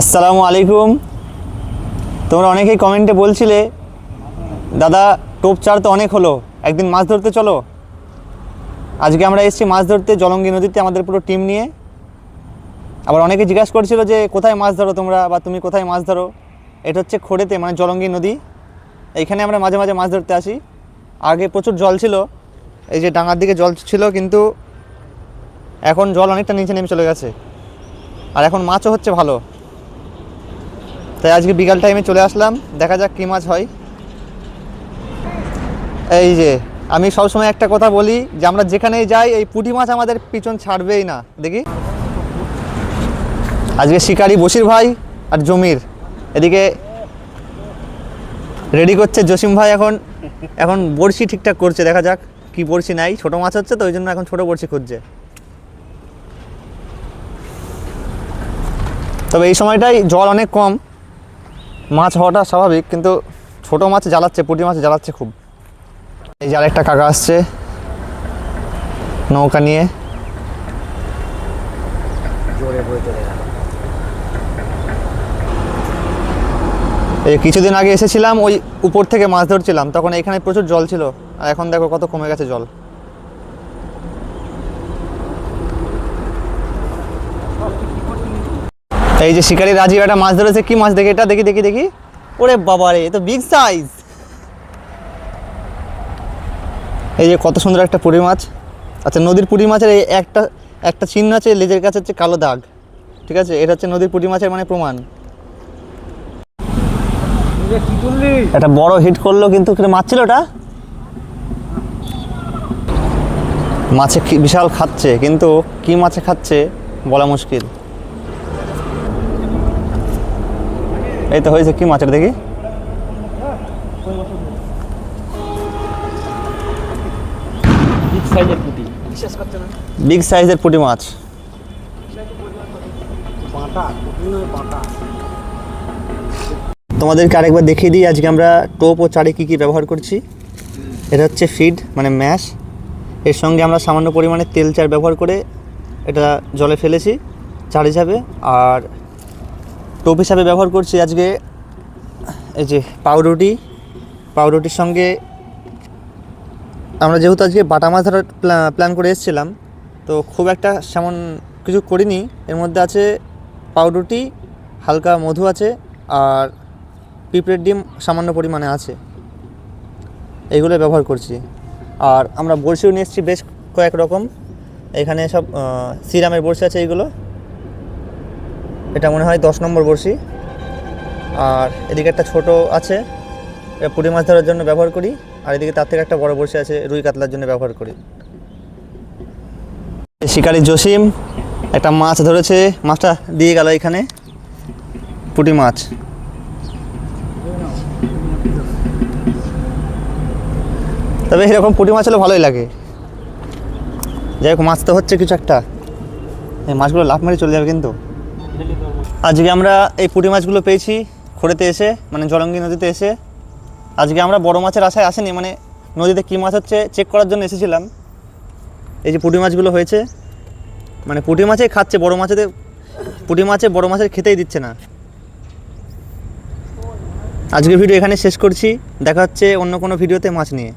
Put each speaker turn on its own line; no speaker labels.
আসসালামু আলাইকুম। তোমরা অনেকেই কমেন্টে বলছিলে, দাদা, টোপ চার তো অনেক হলো, একদিন মাছ ধরতে চলো। আজকে আমরা এসেছি মাছ ধরতে জলঙ্গি নদীতে আমাদের পুরো টিম নিয়ে। আবার অনেকে জিজ্ঞাসা করছিল যে, কোথায় মাছ ধরো তোমরা বা তুমি কোথায় মাছ ধরো? এটা হচ্ছে খোড়েতে মানে জলঙ্গি নদী। এইখানে আমরা মাঝে মাঝে মাছ ধরতে আসি। আগে প্রচুর জল ছিল, এই যে ডাঙার দিকে জল ছিল, কিন্তু এখন জল অনেকটা নিচে নেমে চলে গেছে। আর এখন মাছও হচ্ছে ভালো। তাই আজকে বিকাল টাইমে চলে আসলাম। দেখা যাক কী মাছ হয়। এই যে, আমি সবসময় একটা কথা বলি যে আমরা যেখানেই যাই, এই পুঁটি মাছ আমাদের পিছন ছাড়বেই না। দেখি। আজকে শিকারি বসির ভাই আর জমির। এদিকে রেডি করছে জসিম ভাই এখন। এখন বড়শি ঠিকঠাক করছে, দেখা যাক কি বড়শি নাই ছোটো মাছ হচ্ছে তো, ওই জন্য এখন ছোটো বড়শি খুঁজছে। তবে এই সময়টাই জল অনেক কম। মাছ হওয়াটা স্বাভাবিক, কিন্তু ছোট মাছ জ্বালাচ্ছে, পুঁটি মাছ জ্বালাচ্ছে খুব। এই যে আরেকটা কাকা আসছে, নৌকা নিয়ে। এই কিছুদিন আগে এসেছিলাম, ওই উপর থেকে মাছ ধরছিলাম, তখন এখানে প্রচুর জল ছিল, আর এখন দেখো কত কমে গেছে জল। এই যে শিকারি রাজীব একটা মাছ ধরেছে কি মাছ দেখি? এটা দেখি দেখি দেখি। ওরে বাবা রে এ তো বিগ সাইজ এই যে কত সুন্দর একটা পুঁটি মাছ। আচ্ছা নদীর পুঁটি মাছের এই একটা একটা চিহ্ন আছে লেজের কাছে হচ্ছে কালো দাগ। ঠিক আছে? এটা হচ্ছে নদীর পুঁটি মাছের মানে প্রমাণ। একটা বড় হিট করল কিন্তু মাছ ছিল ওটা? মাছে বিশাল খাচ্ছে কিন্তু কি মাছে খাচ্ছে বলা মুশকিল। এই তো হয়েছে কি মাছের দেখি?
বিগ সাইজের পুঁটি।
বিগ সাইজের পুঁটি মাছ। তোমাদেরকে আরেকবার দেখিয়ে দিই আজকে আমরা টোপ ও চারে কী কী ব্যবহার করছি। এটা হচ্ছে ফিড মানে ম্যাশ এর সঙ্গে আমরা সামান্য পরিমাণে তেল চার ব্যবহার করে এটা জলে ফেলেছি চার হিসাবে আর টোপ হিসাবে ব্যবহার করছি আজকে। এই যে পাউরুটি, পাউরুটির সঙ্গে আমরা যেহেতু আজকে বাটা মাছ ধরার প্লা- প্ল্যান করে এসেছিলাম, তো খুব একটা সেমন কিছু করিনি। এর মধ্যে আছে পাউরুটি, হালকা মধু আছে, আর পিঁপড়ের ডিম সামান্য পরিমাণে আছে। এগুলো ব্যবহার করছি। আর আমরা বড়শিও নিয়ে এসেছি বেশ কয়েক রকম। এখানে সব সিরামের বড়শি আছে এইগুলো এটা মনে হয় দশ নম্বর বড়শি। আর এদিকে একটা ছোট আছে, এটা পুঁটি মাছ ধরার জন্য ব্যবহার করি, আর এদিকে তার থেকে একটা বড় বড়শি আছে, রুই কাতলার জন্য ব্যবহার করি। শিকারি জসিম একটা মাছ ধরেছে, মাছটা দিয়ে গেল এখানে, পুঁটি মাছ। তবে এরকম পুঁটি মাছ হলে ভালোই লাগে। যাই হোক, মাছ তো হচ্ছে কিছু একটা। এই মাছগুলো লাফ মেরে চলে যাবে কিন্তু। আজকে আমরা এই পুঁটি মাছগুলো পেয়েছি খড়েতে এসে মানে জলঙ্গি নদীতে এসে। আজকে আমরা বড় মাছের আশায় আসেনি মানে নদীতে কী মাছ হচ্ছে চেক করার জন্য এসেছিলাম। এই যে পুঁটি মাছগুলো হয়েছে মানে পুঁটি মাছেই খাচ্ছে, বড় মাছেদের পুঁটি মাছে বড় মাছের খেতেই দিচ্ছে না। আজকের ভিডিও এখানে শেষ করছি, দেখা হচ্ছে অন্য কোনো ভিডিওতে মাছ নিয়ে।